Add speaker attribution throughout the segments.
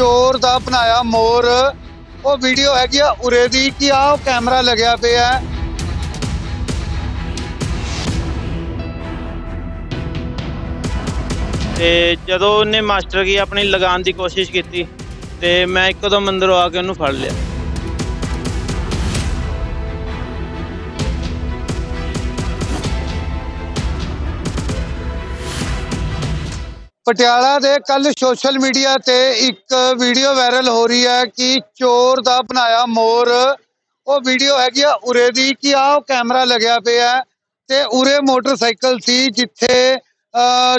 Speaker 1: ਚੋਰ ਦਾ ਬਣਾਇਆ ਮੋਰ ਉਹ ਵੀਡੀਓ ਹੈਗੀ ਆ ਉਰੇ ਦੀ ਕਿ ਆਹ ਕੈਮਰਾ ਲੱਗਿਆ ਪਿਆ ਹੈ।
Speaker 2: ਤੇ ਜਦੋਂ ਉਹਨੇ ਮਾਸਟਰ ਕੀ ਆਪਣੀ ਲਗਾਉਣ ਦੀ ਕੋਸ਼ਿਸ਼ ਕੀਤੀ, ਤੇ ਮੈਂ ਇੱਕਦਮ ਅੰਦਰੋਂ ਆ ਕੇ ਉਹਨੂੰ ਫੜ ਲਿਆ
Speaker 1: ਪਟਿਆਲਾ ਦੇ ਕੱਲ ਸੋਸ਼ਲ ਮੀਡੀਆ ਤੇ ਇੱਕ ਵੀਡੀਓ ਵਾਇਰਲ ਹੋ ਰਹੀ ਹੈ ਕਿ ਚੋਰ ਦਾ ਬਣਾਇਆ ਮੋਰ ਉਹ ਵੀਡੀਓ ਹੈਗੀ ਆ ਉਰੇ ਦੀ ਕਿ ਆਹ ਕੈਮਰਾ ਲੱਗਿਆ ਪਿਆ ਤੇ ਉਰੇ ਮੋਟਰਸਾਈਕਲ ਸੀ ਜਿੱਥੇ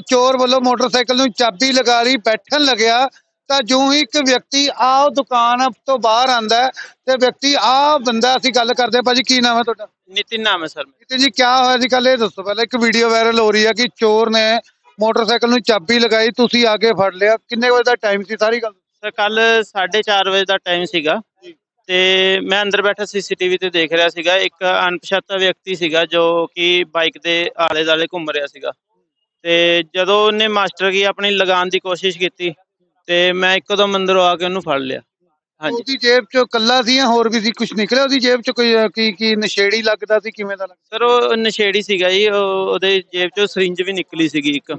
Speaker 1: ਚੋਰ ਵੱਲੋਂ ਮੋਟਰਸਾਈਕਲ ਨੂੰ ਚਾਬੀ ਲਗਾ ਲਈ ਬੈਠਣ ਲੱਗਿਆ ਤਾਂ ਜਿਉਂ ਹੀ ਇੱਕ ਵਿਅਕਤੀ ਆਹ ਦੁਕਾਨ ਤੋਂ ਬਾਹਰ ਆਂਦਾ ਤੇ ਵਿਅਕਤੀ ਆਹ ਬੰਦਾ ਅਸੀਂ ਗੱਲ ਕਰਦੇ। ਭਾਜੀ ਕੀ ਨਾਮ ਹੈ ਤੁਹਾਡਾ
Speaker 2: ਨਿਤਿਨ ਨਾਮ ਹੈ ਸਰ।
Speaker 1: ਕਿਤੇ ਜੀ ਕੀ ਹੋਇਆ ਸੀ ਕੱਲ ਇਹ ਦੱਸੋ ਪਹਿਲਾਂ ਇੱਕ ਵੀਡੀਓ ਵਾਇਰਲ ਹੋ ਰਹੀ ਹੈ ਕਿ ਚੋਰ ਨੇ ਮੋਟਰਸਾਈਕਲ ਨੂੰ ਚਾਬੀ ਲਗਾਈ ਤੁਸੀਂ ਆ ਕੇ ਫੜ ਲਿਆ। ਕਿੰਨੇ ਵਜੇ ਦਾ ਟਾਈਮ ਸੀ ਸਾਰੀ ਗੱਲ?
Speaker 2: ਸਰ ਕੱਲ 4:30 ਵਜੇ ਦਾ ਟਾਈਮ ਸੀਗਾ। ਤੇ ਮੈਂ ਅੰਦਰ ਬੈਠਾ ਸੀਸੀਟੀਵੀ ਤੇ ਦੇਖ ਰਿਹਾ ਸੀਗਾ। ਇੱਕ ਅਣਪਛਾਤਾ ਵਿਅਕਤੀ ਸੀਗਾ ਜੋ ਕਿ ਬਾਈਕ ਦੇ ਆਲੇ ਦਾਲੇ ਘੁੰਮ ਰਿਹਾ ਸੀਗਾ। ਤੇ ਜਦੋਂ ਉਹਨੇ ਮਾਸਟਰ ਕੀ ਆਪਣੀ ਲਗਾਉਣ ਦੀ ਕੋਸ਼ਿਸ਼ ਕੀਤੀ ਤੇ ਮੈਂ ਇੱਕਦਮ ਅੰਦਰੋਂ ਆ ਕੇ ਉਹਨੂੰ ਫੜ ਲਿਆ।
Speaker 1: ਉਹਦੀ ਜੇਬ ਚੋਂ ਕੱਲਾ ਸੀ ਜਾਂ ਹੋਰ ਵੀ ਸੀ? ਕੁਝ ਨਿਕਲਿਆ ਉਹਦੀ ਜੇਬ ਚੋਂ? ਕੋਈ ਕੀ ਕੀ ਨਸ਼ੇੜੀ ਲੱਗਦਾ ਸੀ? ਕਿਵੇਂ ਦਾ ਲੱਗਦਾ
Speaker 2: ਸਰ ਉਹ ਨਸ਼ੇੜੀ ਸੀਗਾ ਜੀ। ਉਹ- ਉਹਦੇ ਜੇਬ ਚੋਂ ਸਰਿੰਜ ਵੀ ਨਿਕਲੀ ਸੀਗੀ ਇੱਕ।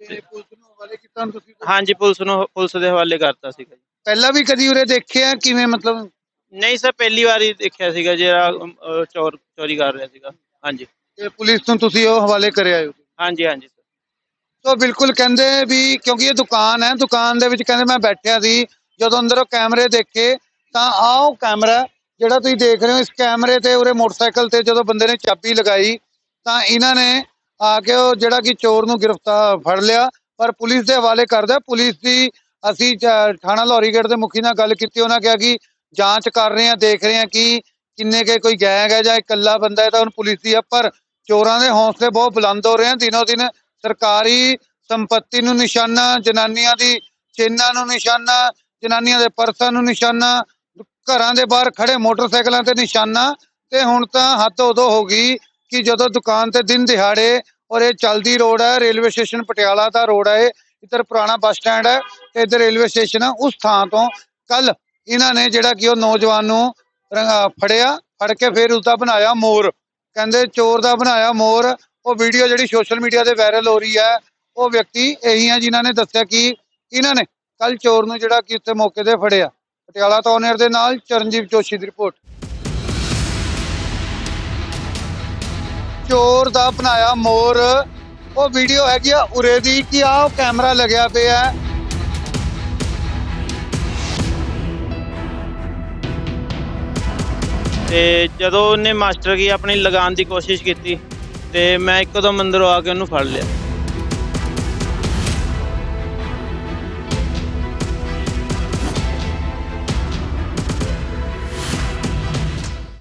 Speaker 1: ਤੇ ਪੁਲਿਸ ਨੂੰ ਹਵਾਲੇ ਕੀਤਾ ਹੁਣ ਤੁਸੀਂ?
Speaker 2: ਹਾਂਜੀ ਪੁਲਿਸ ਨੂੰ ਪੁਲਿਸ ਦੇ ਹਵਾਲੇ ਕਰਤਾ ਸੀਗਾ ਜੀ।
Speaker 1: ਪਹਿਲਾਂ ਵੀ ਕਦੀ ਉਰੇ ਦੇਖਿਆ? ਕਿਵੇਂ ਮਤਲਬ?
Speaker 2: ਨਹੀਂ ਸਰ ਪਹਿਲੀ ਵਾਰ ਦੇਖਿਆ ਸੀਗਾ ਜਿਹੜਾ ਅਮ, ਅਹ, ਚੋਰ ਚੋਰੀ ਕਰ ਰਿਹਾ ਸੀਗਾ। ਹਾਂਜੀ।
Speaker 1: ਤੇ ਪੁਲਿਸ ਨੂੰ ਤੁਸੀਂ ਉਹ ਹਵਾਲੇ ਕਰਿਆ ਹੋ
Speaker 2: ਹਾਂਜੀ ਹਾਂਜੀ ਸਰ।
Speaker 1: ਸੋ ਬਿਲਕੁਲ ਕਹਿੰਦੇ ਵੀ ਕਿਉਂਕਿ ਇਹ ਦੁਕਾਨ ਹੈ ਦੁਕਾਨ ਦੇ ਵਿੱਚ ਕਹਿੰਦੇ ਮੈਂ ਬੈਠਿਆ ਸੀ। ਜਦੋਂ ਅੰਦਰੋਂ ਕੈਮਰੇ ਦੇਖੇ, ਤਾਂ ਆਹ ਉਹ ਕੈਮਰਾ ਜਿਹੜਾ ਤੁਸੀਂ ਦੇਖ ਰਹੇ ਹੋ, ਇਸ ਕੈਮਰੇ ਤੇ ਉਰੇ ਮੋਟਰਸਾਈਕਲ ਤੇ ਜਦੋਂ ਬੰਦੇ ਨੇ ਚਾਬੀ ਲਗਾਈ, ਤਾਂ ਇਹਨਾਂ ਨੇ ਆ ਕੇ ਉਹ ਜਿਹੜਾ ਕਿ ਚੋਰ ਨੂੰ ਗ੍ਰਿਫਤਾਰ ਫੜ ਲਿਆ, ਪਰ ਪੁਲਿਸ ਦੇ ਹਵਾਲੇ ਕਰਦਾ, ਪੁਲਿਸ ਦੀ ਅਸੀਂ ਥਾਣਾ ਲੋਰੀਗੇਟ ਦੇ ਮੁਖੀ ਨਾਲ ਗੱਲ ਕੀਤੀ, ਉਹਨਾਂ ਕਿਹਾ ਕਿ ਜਾਂਚ ਕਰ ਰਹੇ ਆ ਦੇਖ ਰਹੇ ਆ ਕਿ ਕਿੰਨੇ ਕੇ ਕੋਈ ਗੈਂਗ ਹੈ ਜਾਂ ਇਕੱਲਾ ਬੰਦਾ ਹੈ ਤਾਂ ਹੁਣ ਪੁਲਿਸ ਦੀ ਆ ਪਰ ਚੋਰਾਂ ਦੇ ਹੌਸਲੇ ਬਹੁਤ ਬੁਲੰਦ ਹੋ ਰਹੇ ਆ ਦਿਨੋ ਦਿਨ ਸਰਕਾਰੀ ਸੰਪਤੀ ਨੂੰ ਨਿਸ਼ਾਨਾ, ਜਨਾਨੀਆਂ ਦੀ ਚੇਨਾਂ ਨੂੰ ਨਿਸ਼ਾਨਾ ਜਨਾਨੀਆਂ ਦੇ ਪਰਸਾਂ ਨੂੰ ਨਿਸ਼ਾਨਾ, ਘਰਾਂ ਦੇ ਬਾਹਰ ਖੜੇ ਮੋਟਰਸਾਈਕਲਾਂ ਤੇ ਨਿਸ਼ਾਨਾ, ਤੇ ਹੁਣ ਤਾਂ ਹੱਦ ਉਦੋਂ ਹੋ ਗਈ ਕਿ ਜਦੋਂ ਦੁਕਾਨ ਤੇ ਦਿਨ ਦਿਹਾੜੇ ਔਰ ਇਹ ਚਲਦੀ ਰੋਡ ਹੈ, ਰੇਲਵੇ ਸਟੇਸ਼ਨ ਪਟਿਆਲਾ ਦਾ ਰੋਡ ਹੈ ਇੱਧਰ ਪੁਰਾਣਾ ਬੱਸ ਸਟੈਂਡ ਹੈ, ਤੇ ਇੱਧਰ ਰੇਲਵੇ ਸਟੇਸ਼ਨ ਹੈ, ਉਸ ਥਾਂ ਤੋਂ ਕੱਲ ਇਹਨਾਂ ਨੇ ਜਿਹੜਾ ਕਿ ਉਹ ਨੌਜਵਾਨ ਨੂੰ ਰੰਗਾ- ਫੜਿਆ, ਫੜ ਕੇ ਫਿਰ ਉਸਦਾ ਬਣਾਇਆ ਮੋਰ। ਕਹਿੰਦੇ ਚੋਰ ਦਾ ਬਣਾਇਆ ਮੋਰ, ਉਹ ਵੀਡੀਓ ਜਿਹੜੀ ਸੋਸ਼ਲ ਮੀਡੀਆ ਤੇ ਵਾਇਰਲ ਹੋ ਰਹੀ ਹੈ, ਉਹ ਵਿਅਕਤੀ ਇਹੀ ਹੈ ਜਿਨ੍ਹਾਂ ਨੇ ਦੱਸਿਆ ਕਿ ਇਹਨਾਂ ਨੇ ਕੱਲ ਚੋਰ ਨੂੰ ਜਿਹੜਾ ਕਿ ਉੱਥੇ ਮੌਕੇ ਤੇ ਫੜਿਆ। ਪਟਿਆਲਾ ਤੋਂ ਓਨਰ ਦੇ ਨਾਲ ਚਰਨਜੀਤ ਜੋਸ਼ੀ ਦੀ ਰਿਪੋਰਟ। ਚੋਰ ਦਾ ਬਣਾਇਆ ਮੋਰ। ਉਹ ਵੀਡੀਓ ਹੈਗੀ ਆ ਉਰੇ ਦੀ ਕਿ ਆਹ ਕੈਮਰਾ ਲੱਗਿਆ ਪਿਆ ਹੈ।
Speaker 2: ਤੇ ਜਦੋਂ ਉਹਨੇ ਮਾਸਟਰ ਕੀ ਆਪਣੀ ਲਗਾਉਣ ਦੀ ਕੋਸ਼ਿਸ਼ ਕੀਤੀ ਤੇ ਮੈਂ ਇੱਕਦਮ ਅੰਦਰੋਂ ਆ ਕੇ ਉਹਨੂੰ ਫੜ ਲਿਆ।